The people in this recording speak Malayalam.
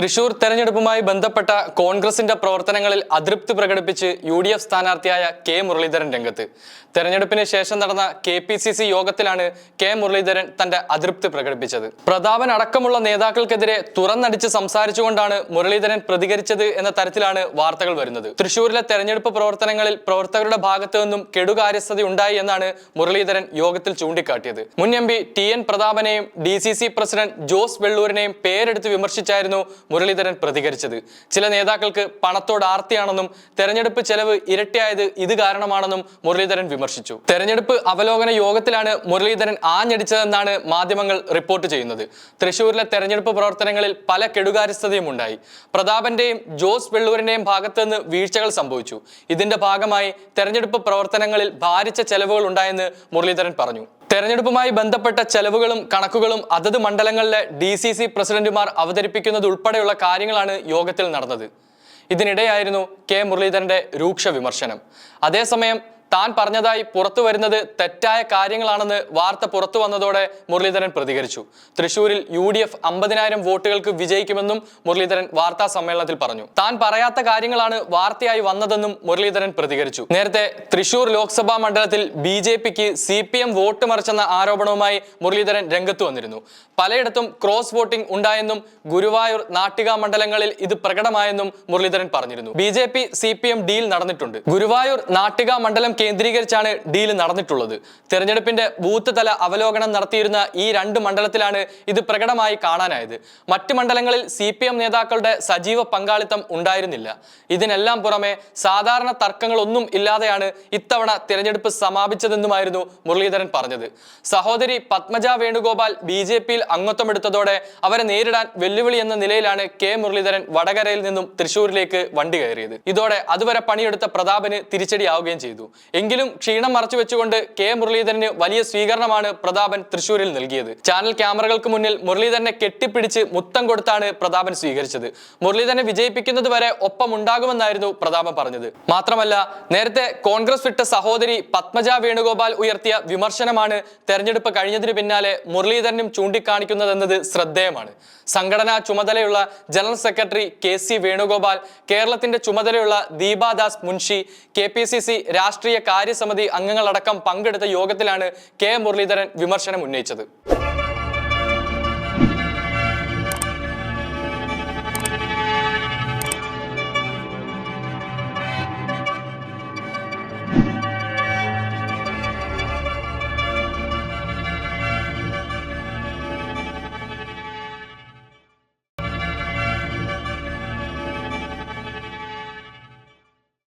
തൃശൂർ തെരഞ്ഞെടുപ്പുമായി ബന്ധപ്പെട്ട കോൺഗ്രസിന്റെ പ്രവർത്തനങ്ങളിൽ അതൃപ്തി പ്രകടിപ്പിച്ച് യു ഡി എഫ് സ്ഥാനാർത്ഥിയായ കെ മുരളീധരൻ രംഗത്ത്. തെരഞ്ഞെടുപ്പിന് ശേഷം നടന്ന കെ പി സി സി യോഗത്തിലാണ് കെ മുരളീധരൻ തന്റെ അതൃപ്തി പ്രകടിപ്പിച്ചത്. പ്രതാപൻ അടക്കമുള്ള നേതാക്കൾക്കെതിരെ തുറന്നടിച്ച് സംസാരിച്ചുകൊണ്ടാണ് മുരളീധരൻ പ്രതികരിച്ചത് എന്ന തരത്തിലാണ് വാർത്തകൾ വരുന്നത്. തൃശൂരിലെ തെരഞ്ഞെടുപ്പ് പ്രവർത്തനങ്ങളിൽ പ്രവർത്തകരുടെ ഭാഗത്തു നിന്നും കെടുകാര്യസ്ഥത ഉണ്ടായി എന്നാണ് മുരളീധരൻ യോഗത്തിൽ ചൂണ്ടിക്കാട്ടിയത്. മുൻ M P T N പ്രതാപനെയും D C C president Jose വെള്ളൂരിനെയും പേരെടുത്ത് വിമർശിച്ചായിരുന്നു മുരളീധരൻ പ്രതികരിച്ചത്. ചില നേതാക്കൾക്ക് പണത്തോട് ആർത്തിയാണെന്നും തെരഞ്ഞെടുപ്പ് ചെലവ് ഇരട്ടിയായത് ഇത് കാരണമാണെന്നും മുരളീധരൻ വിമർശിച്ചു. തെരഞ്ഞെടുപ്പ് അവലോകന യോഗത്തിലാണ് മുരളീധരൻ ആഞ്ഞടിച്ചതെന്നാണ് മാധ്യമങ്ങൾ റിപ്പോർട്ട് ചെയ്യുന്നത്. തൃശൂരിലെ തെരഞ്ഞെടുപ്പ് പ്രവർത്തനങ്ങളിൽ പല കെടുകാര്യസ്ഥതയും ഉണ്ടായി. പ്രതാപന്റെയും ജോസ് വെള്ളൂരിന്റെയും ഭാഗത്ത് നിന്ന് വീഴ്ചകൾ സംഭവിച്ചു. ഇതിന്റെ ഭാഗമായി തെരഞ്ഞെടുപ്പ് പ്രവർത്തനങ്ങളിൽ ഭാരിച്ച ചെലവുകൾ ഉണ്ടായെന്ന് മുരളീധരൻ പറഞ്ഞു. തെരഞ്ഞെടുപ്പുമായി ബന്ധപ്പെട്ട ചെലവുകളും കണക്കുകളും അതത് മണ്ഡലങ്ങളിലെ ഡി സി സി പ്രസിഡന്റുമാർ അവതരിപ്പിക്കുന്നത് ഉൾപ്പെടെയുള്ള കാര്യങ്ങളാണ് യോഗത്തിൽ നടന്നത്. ഇതിനിടെയായിരുന്നു കെ മുരളീധരന്റെ രൂക്ഷ വിമർശനം. അതേസമയം താൻ പറഞ്ഞതായി പുറത്തു വരുന്നത് തെറ്റായ കാര്യങ്ങളാണെന്ന് വാർത്ത പുറത്തു വന്നതോടെ മുരളീധരൻ പ്രതികരിച്ചു. തൃശൂരിൽ യു ഡി എഫ് അമ്പതിനായിരം വോട്ടുകൾക്ക് വിജയിക്കുമെന്നും മുരളീധരൻ വാർത്താ സമ്മേളനത്തിൽ പറഞ്ഞു. താൻ പറയാത്ത കാര്യങ്ങളാണ് വാർത്തയായി വന്നതെന്നും മുരളീധരൻ പ്രതികരിച്ചു. നേരത്തെ തൃശൂർ ലോക്സഭാ മണ്ഡലത്തിൽ ബി ജെ പിക്ക് സി പി എം വോട്ട് മറിച്ചെന്ന ആരോപണവുമായി മുരളീധരൻ രംഗത്തു വന്നിരുന്നു. പലയിടത്തും ക്രോസ് വോട്ടിംഗ് ഉണ്ടായെന്നും ഗുരുവായൂർ നാട്ടിക മണ്ഡലങ്ങളിൽ ഇത് പ്രകടമായെന്നും മുരളീധരൻ പറഞ്ഞിരുന്നു. B J P C P M deal നടന്നിട്ടുണ്ട്. ഗുരുവായൂർ നാട്ടിക മണ്ഡലം കേന്ദ്രീകരിച്ചാണ് ഡീൽ നടന്നിട്ടുള്ളത്. തെരഞ്ഞെടുപ്പിന്റെ ബൂത്ത് തല അവലോകനം നടത്തിയിരുന്ന ഈ രണ്ട് മണ്ഡലത്തിലാണ് ഇത് പ്രകടമായി കാണാനായത്. മറ്റ് മണ്ഡലങ്ങളിൽ സി നേതാക്കളുടെ സജീവ പങ്കാളിത്തം ഉണ്ടായിരുന്നില്ല. ഇതിനെല്ലാം പുറമെ സാധാരണ തർക്കങ്ങളൊന്നും ഇല്ലാതെയാണ് ഇത്തവണ തിരഞ്ഞെടുപ്പ് സമാപിച്ചതെന്നുമായിരുന്നു മുരളീധരൻ പറഞ്ഞത്. സഹോദരി പത്മജ വേണുഗോപാൽ ബി ജെ പിയിൽ അംഗത്വമെടുത്തതോടെ അവരെ നേരിടാൻ വെല്ലുവിളി എന്ന നിലയിലാണ് കെ മുരളീധരൻ വടകരയിൽ നിന്നും തൃശൂരിലേക്ക് വണ്ടി കയറിയത്. ഇതോടെ അതുവരെ പണിയെടുത്ത പ്രതാപന് തിരിച്ചടിയാവുകയും ചെയ്തു. എങ്കിലും ക്ഷീണം മറച്ചു വെച്ചുകൊണ്ട് കെ മുരളീധരന് വലിയ സ്വീകരണമാണ് പ്രതാപൻ തൃശൂരിൽ നൽകിയത്. ചാനൽ ക്യാമറകൾക്ക് മുന്നിൽ മുരളീധരനെ കെട്ടിപ്പിടിച്ച് മുത്തം കൊടുത്താണ് പ്രതാപൻ സ്വീകരിച്ചത്. മുരളീധരനെ വിജയിപ്പിക്കുന്നത് വരെ ഒപ്പമുണ്ടാകുമെന്നായിരുന്നു പ്രതാപൻ പറഞ്ഞത്. മാത്രമല്ല നേരത്തെ കോൺഗ്രസ് വിട്ട സഹോദരി പത്മജ വേണുഗോപാൽ ഉയർത്തിയ വിമർശനമാണ് തെരഞ്ഞെടുപ്പ് കഴിഞ്ഞതിന് പിന്നാലെ മുരളീധരനും ചൂണ്ടിക്കാണിക്കുന്നതെന്നത് ശ്രദ്ധേയമാണ്. സംഘടനാ ചുമതലയുള്ള general secretary K C Venugopal കേരളത്തിന്റെ ചുമതലയുള്ള Deepa Das Munshi K P C C രാഷ്ട്രീയ കാര്യസമിതി അംഗങ്ങളടക്കം പങ്കെടുത്ത യോഗത്തിലാണ് കെ മുരളീധരൻ വിമർശനം ഉന്നയിച്ചത്.